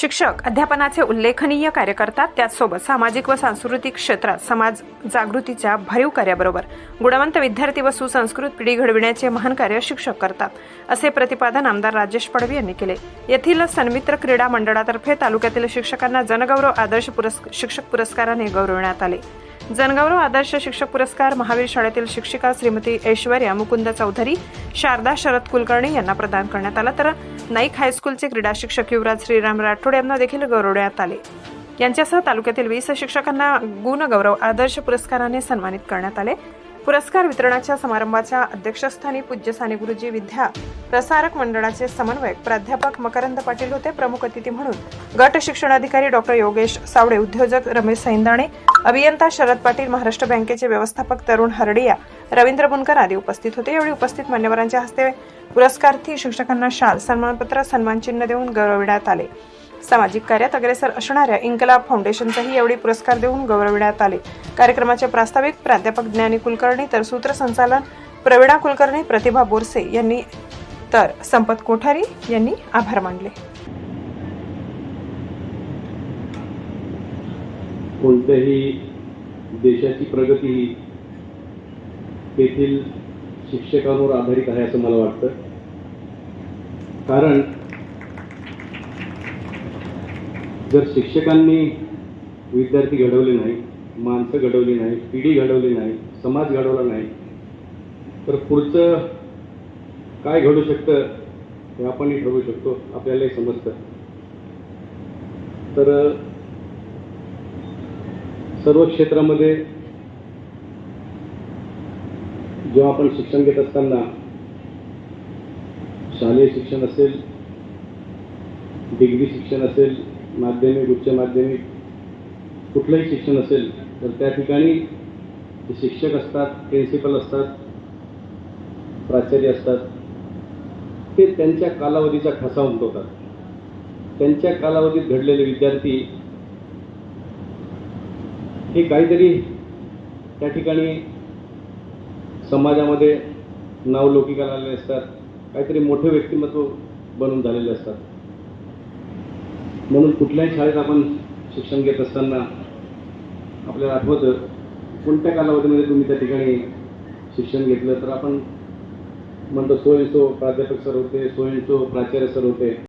शिक्षक अध्यापनाचे उल्लेखनीय कार्य करतात त्याचसोबत सामाजिक व सांस्कृतिक क्षेत्रात समाज जागृतीच्या भरीव कार्याबरोबर गुणवंत विद्यार्थी व सुसंस्कृत पिढी घडविण्याचे महान कार्य शिक्षक करतात असे प्रतिपादन आमदार राजेश पडवी यांनी केले. येथील सन्मित्र क्रीडा मंडळातर्फे तालुक्यातील शिक्षकांना जनगौरव आदर्श पुरस् शिक्षक पुरस्काराने गौरवण्यात आले. जनगौरव आदर्श शिक्षक पुरस्कार महावीर शाळेतील शिक्षिका श्रीमती ऐश्वर्या मुकुंद चौधरी शारदा शरद कुलकर्णी यांना प्रदान करण्यात आला. तर नाईक हायस्कूलचे क्रीडा शिक्षक युवराज श्रीराम राठोड यांना देखील गौरवण्यात आले. यांच्यासह तालुक्यातील वीस शिक्षकांना गुणगौरव आदर्श पुरस्काराने सन्मानित करण्यात आले. पुरस्कार वितरणाच्या समारंभाच्या अध्यक्षस्थानी पूज्य साने गुरुजी विद्या प्रसारक मंडळाचे समन्वयक प्राध्यापक मकरंद पाटील होते. प्रमुख अतिथी म्हणून गट शिक्षणाधिकारी डॉक्टर योगेश सावडे उद्योजक रमेश सैंदाणे अभियंता शरद पाटील महाराष्ट्र बँकेचे व्यवस्थापक तरुण हरडिया रवींद्र बुनकर आदी उपस्थित होते. यावेळी उपस्थित मान्यवरांच्या हस्ते पुरस्कार्थी शिक्षकांना शाल सन्मानपत्र सन्मानचिन्ह देऊन गौरविण्यात आले. सामाजिक कार्यात अग्रेसर असणाऱ्या इन्कलाब फाउंडेशनचाही यावेळी पुरस्कार देऊन गौरविण्यात आले. कार्यक्रमाचे प्रास्ताविक प्राध्यापक ज्ञानी कुलकर्णी तर सूत्रसंचालन प्रवीणा कुलकर्णी प्रतिभा बोरसे यांनी तर संपत कोठारी यांनी आभार मानले. कोणत्याही देशाची प्रगती ही तेथील शिक्षकांवर आधारित आहे असं मला वाटतं. कारण जर शिक्षकांनी विद्यार्थी घडवले नाही माणसं घडवली नाही पिढी घडवली नाही समाज घडवला नाही तर पुढचं काय घडू शकतं हे आपणही ठरवू शकतो आपल्यालाही समजतं. तर सर्व क्षेत्रामध्ये जेव्हा आपण शिक्षण घेत असताना शालेय शिक्षण असेल डिग्री शिक्षण असेल माध्यमिक उच्च माध्यमिक कुठलंही शिक्षण असेल तर त्या ठिकाणी जे शिक्षक असतात प्रिन्सिपल असतात प्राचार्य असतात ते त्यांच्या कालावधीचा ठसा उमटवतात. त्यांच्या कालावधीत घडलेले विद्यार्थी हे काहीतरी त्या ठिकाणी समाजामध्ये नावलौकिकाला आलेले असतात काहीतरी मोठे व्यक्तिमत्व बनून झालेले असतात. म्हणून कुठल्याही शाळेत आपण शिक्षण घेत असताना आपल्याला आठवतं कोणत्या कालावधीमध्ये तुम्ही त्या ठिकाणी शिक्षण घेतलं? तर आपण म्हणतो सो प्राध्यापक सर होते सो प्राचार्य सर होते.